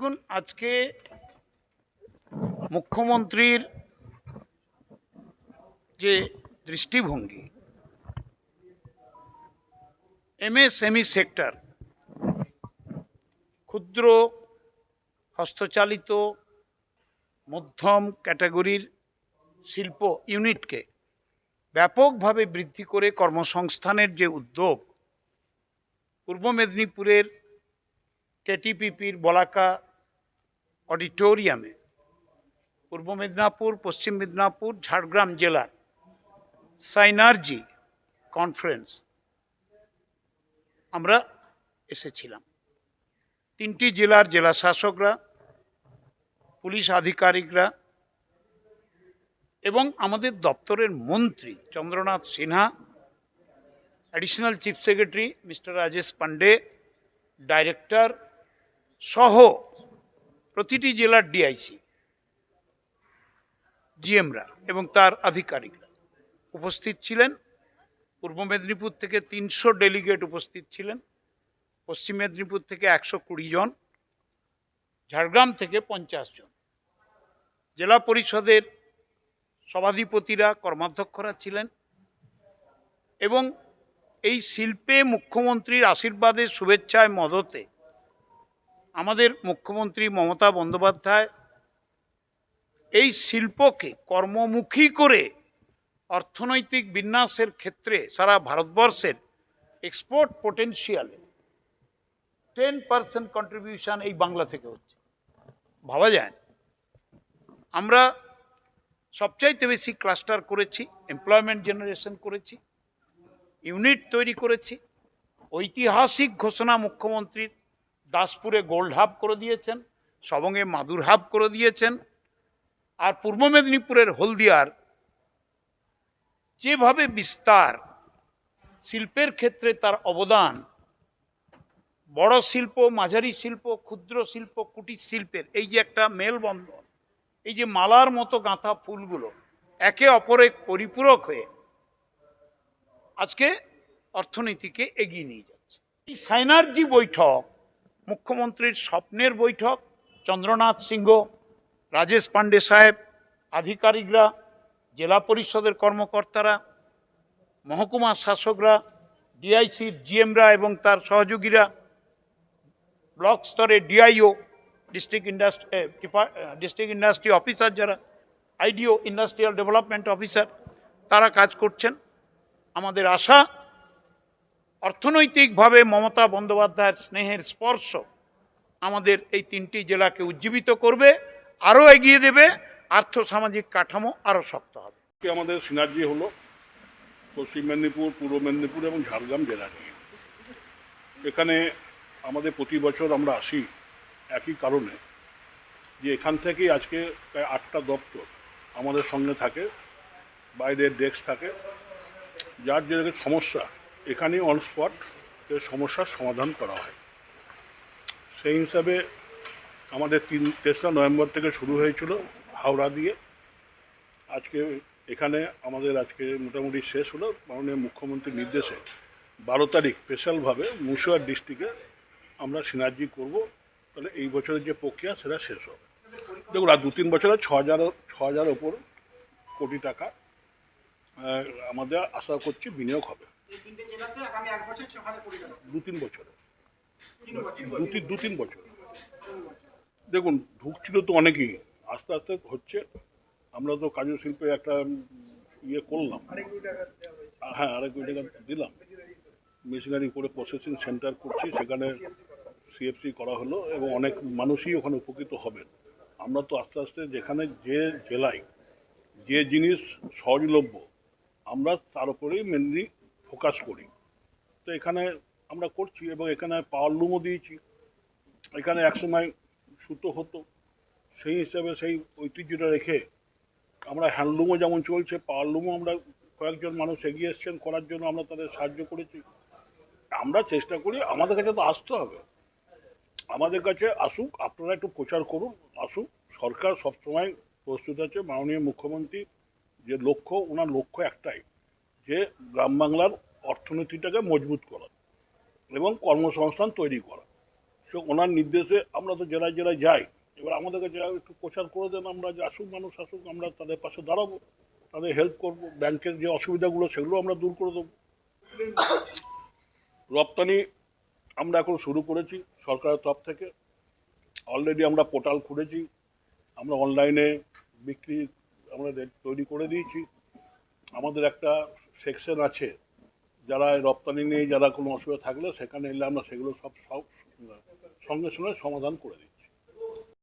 দেখুন, আজকে মুখ্যমন্ত্রীর যে দৃষ্টিভঙ্গি, এমএসএমই সেক্টর, ক্ষুদ্র, হস্তচালিত, মধ্যম ক্যাটাগরির শিল্প ইউনিটকে ব্যাপকভাবে বৃদ্ধি করে কর্মসংস্থানের যে উদ্যোগ, পূর্ব মেদিনীপুরের কেটিপিপির বলাকা অডিটোরিয়ামে। পূর্ব মেদিনীপুর, পশ্চিম মেদিনীপুর, ঝাড়গ্রাম জেলার সাইনার্জি কনফারেন্স। আমরা এসেছিলাম। তিনটি জেলার জেলা শাসকরা পুলিশ আধিকারিকরা এবং আমাদের দপ্তরের মন্ত্রী Chandranath Sinha, additional chief secretary mister Rajesh Pandey director সহ প্রতিটি জেলার ডিআইসি জিএমরা এবং তার আধিকারিকরা উপস্থিত ছিলেন। পূর্ব মেদিনীপুর থেকে তিনশো ডেলিগেট উপস্থিত ছিলেন। পশ্চিম মেদিনীপুর থেকে একশো কুড়ি জন। ঝাড়গ্রাম থেকে পঞ্চাশ জন। জেলা পরিষদের সভাধিপতিরা, কর্মাধ্যক্ষরা ছিলেন এবং এই শিল্পে মুখ্যমন্ত্রীর আশীর্বাদের শুভেচ্ছায় মদতে আমাদের মুখ্যমন্ত্রী মমতা বন্দ্যোপাধ্যায় এই শিল্পকে কর্মমুখী করে অর্থনৈতিক বিন্যাসের ক্ষেত্রে সারা ভারতবর্ষের এক্সপোর্ট পোটেনশিয়ালে টেন পার্সেন্ট কন্ট্রিবিউশন এই বাংলা থেকে হচ্ছে ভাবা যায়। আমরা সবচাইতে বেশি ক্লাস্টার করেছি এমপ্লয়মেন্ট জেনারেশন করেছি ইউনিট তৈরি করেছি, ঐতিহাসিক ঘোষণা মুখ্যমন্ত্রীর দাসপুরে গোল্ড হাব করে দিয়েছেন, সবঙ্গে মাদুর হাব করে দিয়েছেন, আর পূর্ব মেদিনীপুরের হলদিয়ার যেভাবে বিস্তার শিল্পের ক্ষেত্রে তার অবদান, বড় শিল্প, মাঝারি শিল্প, ক্ষুদ্র শিল্প, কুটির শিল্পের, এই যে একটা মেলবন্ধন, এই যে মালার মতো গাঁথা ফুলগুলো একে অপরে পরিপূরক হয়ে আজকে অর্থনীতিকে এগিয়ে নিয়ে যাচ্ছে। এই সাইনার্জি বৈঠক মুখ্যমন্ত্রীর স্বপ্নের বৈঠক, চন্দ্রনাথ সিংহ, রাজেশ পান্ডে সাহেব, আধিকারিকরা, জেলা পরিষদের কর্মকর্তারা, মহকুমা শাসকরা, ডিআইসির জিএমরা এবং তার সহযোগীরা, ব্লক স্তরে DIO, district industry district industry officer যারা, আইডিও ইন্ডাস্ট্রিয়াল ডেভেলপমেন্ট অফিসার, তারা কাজ করছেন। আমাদের আশা অর্থনৈতিকভাবে মমতা বন্দ্যোপাধ্যায়ের স্নেহের স্পর্শ আমাদের এই তিনটি জেলাকে উজ্জীবিত করবে, আরও এগিয়ে দেবে, আর্থসামাজিক কাঠামো আরও শক্ত হবে। আমাদের সিনার্জি হলো পশ্চিম মেদিনীপুর, পূর্ব মেদিনীপুর এবং ঝাড়গ্রাম জেলা নিয়ে। এখানে আমাদের প্রতি বছর আমরা আসি একই কারণে যে এখান থেকেই আজকে প্রায় আটটা দপ্তর আমাদের সঙ্গে থাকে, বাইরের ডেস্ক থাকে, যার যে সমস্যা এখানেই অন স্পট সমস্যার সমাধান করা হয়। সেই হিসাবে আমাদের তিন, তেসরা নভেম্বর থেকে শুরু হয়েছিল হাওড়া দিয়ে। আজকে এখানে আমাদের আজকে মোটামুটি শেষ হলো, মাননীয় মুখ্যমন্ত্রীর নির্দেশে বারো তারিখ স্পেশালভাবে মুর্শিদাবাদ ডিস্ট্রিক্টে আমরা সিনার্জি করব। তাহলে এই বছরের যে প্রক্রিয়া সেটা শেষ হবে। দেখুন, আর দু, তিন বছরে ছ হাজার ছ হাজার ওপর কোটি টাকা আমাদের আশা করছি বিনিয়োগ হবে। দু তিন বছরে। দু তিন বছর। দেখুন ঢুকছিল তো অনেকেই। আস্তে আস্তে হচ্ছে। আমরা তো কাজু শিল্পে একটা ইয়ে করলাম। হ্যাঁ আরেক কোটি টাকা দিলাম। মেশিনারি করে প্রসেসিং সেন্টার করছি। সেখানে সিএফসি করা হলো এবং অনেক মানুষই ওখানে উপকৃত হবেন। আমরা তো আস্তে আস্তে যেখানে যে জেলায় যে জিনিস সহজলভ্য আমরা তার উপরেই মেনলি ফোকাস করি। তো এখানে আমরা করছি এবং এখানে পাওয়ার লুমও দিয়েছি। এখানে একসময় সুতো হতো। সেই হিসাবে সেই ঐতিহ্যটা রেখে আমরা হ্যান্ডলুমও যেমন চলছে পাওয়ারলুমও আমরা কয়েকজন মানুষ এগিয়ে এসছেন করার জন্য আমরা তাদের সাহায্য করেছি। আমরা চেষ্টা করি, আমাদের কাছে তো আসতে হবে। আমাদের কাছে আসুক, আপনারা একটু প্রচার করুন, আসুক। সরকার সবসময় প্রস্তুত আছে। মাননীয় মুখ্যমন্ত্রী যে লক্ষ্য, ওনার লক্ষ্য একটাই। যে গ্রাম বাংলার অর্থনীতিটাকে মজবুত করা এবং কর্মসংস্থান তৈরি করা। সে ওনার নির্দেশে আমরা তো জেলায় জেলায় যাই। এবার আমাদের কাছে একটু প্রচার করে দেন আমরা যে আসুক মানুষ আসুক, আমরা তাদের পাশে দাঁড়াবো, তাদের হেল্প করব, ব্যাংকের যে অসুবিধাগুলো সেগুলো আমরা দূর করে দেবো। রপ্তানি আমরা এখন শুরু করেছি সরকারের তরফ থেকে। অলরেডি আমরা পোর্টাল খুলেছি, আমরা অনলাইনে বিক্রি, আমরা রে- তৈরি করে দিয়েছি। আমাদের একটা সেকশন আছে। যারা রপ্তানি নিয়ে যারা কোনো অসুবিধা থাকলে সেখানে এলে আমরা সেগুলো সব সব সঙ্গে সঙ্গে সমাধান করে দিই